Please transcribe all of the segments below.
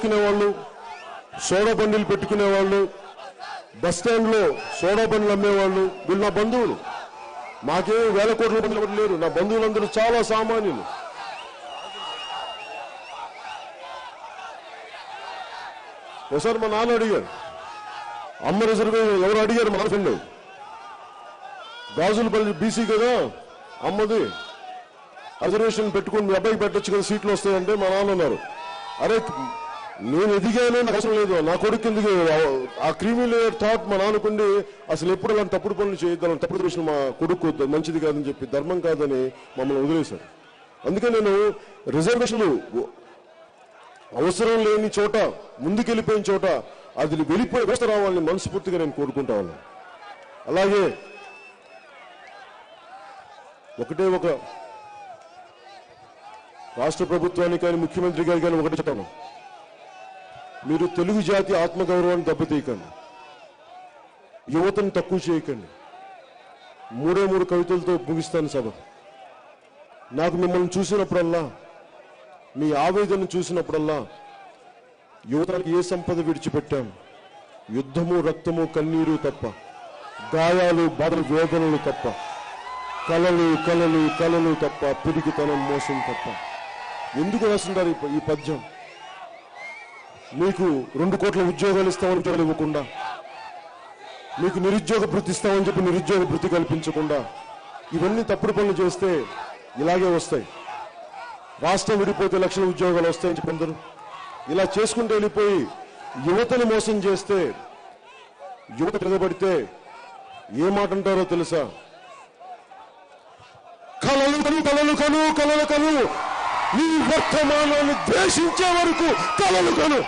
వేసుకునే వాళ్ళు సోడా బండిలు పెట్టుకునే వాళ్ళు బస్ స్టాండ్లో సోడా బండ్లు అమ్మేవాళ్ళు వీళ్ళు నా బంధువులు. మాకేం వేల కోట్ల మంది లేరు నా బంధువులందరూ చాలా సామాన్యులు. ఒకసారి మా నాన్న అడిగారు అమ్మ రిజర్వేషన్ ఎవరు అడిగారు? మా ఫ్రెండ్ గాజులపల్లి బీసీ కదా అమ్మది. రిజర్వేషన్ పెట్టుకుని మీ అబ్బాయికి పెట్టొచ్చు కదా సీట్లు వస్తాయంటే మా నాన్న అన్నారు. అరే నేను ఎదిగాను నాకు అవసరం లేదు. నా కొడుకు ఎందుకు ఆ క్రీమీ లేయర్ థాట్ మా నాన్నకుండి అసలు ఎప్పుడు అలాంటి తప్పుడు పనులు చేయొద్దాం తప్పుడు రిజర్వేషన్ మా కొడుకు మంచిది కాదని చెప్పి ధర్మం కాదని మమ్మల్ని వదిలేశారు అందుకే నేను రిజర్వేషన్లు అవసరం లేని చోట ముందుకెళ్ళిపోయిన చోట అది వెళ్ళిపోయి వ్యవస్థ రావాలని మనస్ఫూర్తిగా నేను కోరుకుంటా ఉన్నాను. అలాగే ఒకటే ఒక రాష్ట్ర ప్రభుత్వానికి కానీ ముఖ్యమంత్రి గారికి కానీ ఒకటి చెప్పాను మీరు తెలుగు జాతి ఆత్మగౌరవాన్ని దెబ్బతీయకండి. యువతను తక్కువ చేయకండి. మూడే మూడు కవితలతో ముగిస్తాను సభ. నాకు మిమ్మల్ని చూసినప్పుడల్లా మీ ఆవేదన చూసినప్పుడల్లా యువతకి ఏ సంపద విడిచిపెట్టాం? యుద్ధము రక్తము కన్నీరు తప్ప గాయాలు బాధలు వేదనలు తప్ప కలలు కలలు కలలు తప్ప పిరికితనం మోసం తప్ప. ఎందుకు రాస్తుంటారు ఈ పద్యం? మీకు రెండు కోట్ల ఉద్యోగాలు ఇస్తామని ఉద్యోగాలు ఇవ్వకుండా మీకు నిరుద్యోగ భృతి ఇస్తామని చెప్పి నిరుద్యోగ భృతి కల్పించకుండా ఇవన్నీ తప్పుడు పనులు చేస్తే ఇలాగే వస్తాయి. రాష్ట్రం విడిపోతే లక్షల ఉద్యోగాలు వస్తాయని చెప్పి ఇలా చేసుకుంటూ వెళ్ళిపోయి యువతను మోసం చేస్తే యువత తిరగబడితే ఏ మాట అంటారో తెలుసా? కలలు కను కలలు కను కలలు కను. నీ వర్తమానాన్ని ద్వేషించే వరకు కలలు కను.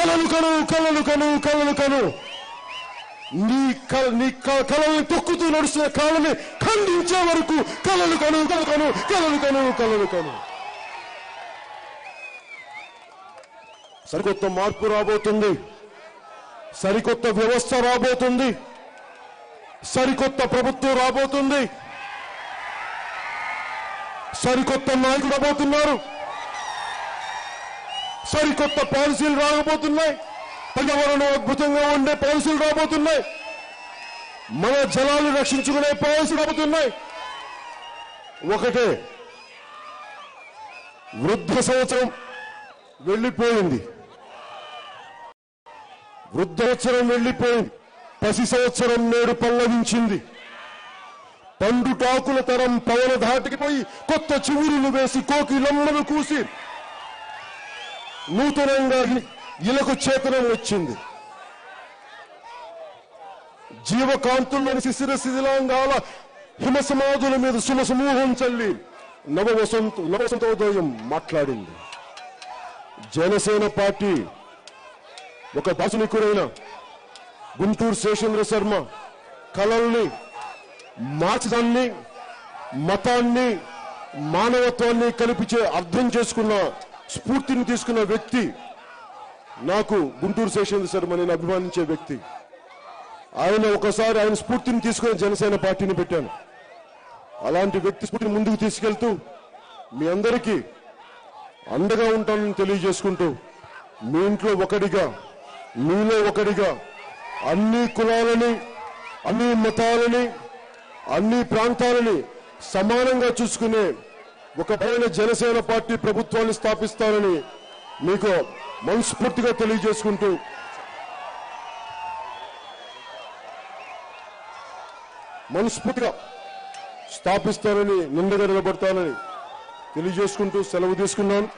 కలలు కలవు కలలు కలవు కలలు కలవు నీ కల నీ క- తొక్కుతూ నడుస్తున్న కాళ్ళని ఖండించే వరకు కలలు కను కలలు కను కలలు కను కలలు కను. సరికొత్త మార్పు రాబోతుంది. సరికొత్త వ్యవస్థ రాబోతుంది. సరికొత్త ప్రభుత్వం రాబోతుంది. సరికొత్త నాయకుడు రాబోతున్నారు. సరికొత్త పాలసీలు రాబోతున్నాయి పర్యావరణం అద్భుతంగా ఉండే పాలసీలు రాబోతున్నాయి. మన జలాలు రక్షించుకునే పాలసీలు రాబోతున్నాయి. ఒకటే వృద్ధ సంవత్సరం వెళ్ళిపోయింది. వృద్ధవత్సరం వెళ్ళిపోయింది. పసి సంవత్సరం నేడు పల్లవించింది. పండుటాకుల తరం పవన ధాటికి పోయి కొత్త చివురులు వేసి కోకిలమ్మను కూసి నూతనంగా ఇలకు చేతనం వచ్చింది. జీవకాంతుల్లోని శిశిర శిథిలాంగాల హిమ సమాధుల మీద సుమ సమూహం చల్లి నవవసంత నవసంతోదయం మాట్లాడింది. జనసేన పార్టీ ఒక దార్శనికుడైన గుంటూరు శేషేంద్ర శర్మ కళల్ని మార్చడాన్ని మతాన్ని మానవత్వాన్ని కల్పించే అర్థం చేసుకున్న స్ఫూర్తిని తీసుకున్న వ్యక్తి నాకు గుంటూరు శేషేంద్ర శర్మ నేను అభిమానించే వ్యక్తి. ఆయన ఒకసారి ఆయన స్ఫూర్తిని తీసుకుని జనసేన పార్టీని పెట్టాను. అలాంటి వ్యక్తి స్ఫూర్తిని ముందుకు తీసుకెళ్తూ మీ అందరికీ అండగా ఉంటానని తెలియజేసుకుంటూ మీ ఇంట్లో ఒకడిగా మీలో ఒకడిగా అన్ని కులాలని అన్ని మతాలని అన్ని ప్రాంతాలని సమానంగా చూసుకునే ఒక పైన జనసేన పార్టీ ప్రభుత్వాన్ని స్థాపిస్తానని మీకు మనస్ఫూర్తిగా తెలియజేసుకుంటూ మనస్ఫూర్తిగా స్థాపిస్తానని నిండగా నిలబడతానని తెలియజేసుకుంటూ సెలవు తీసుకున్నాను.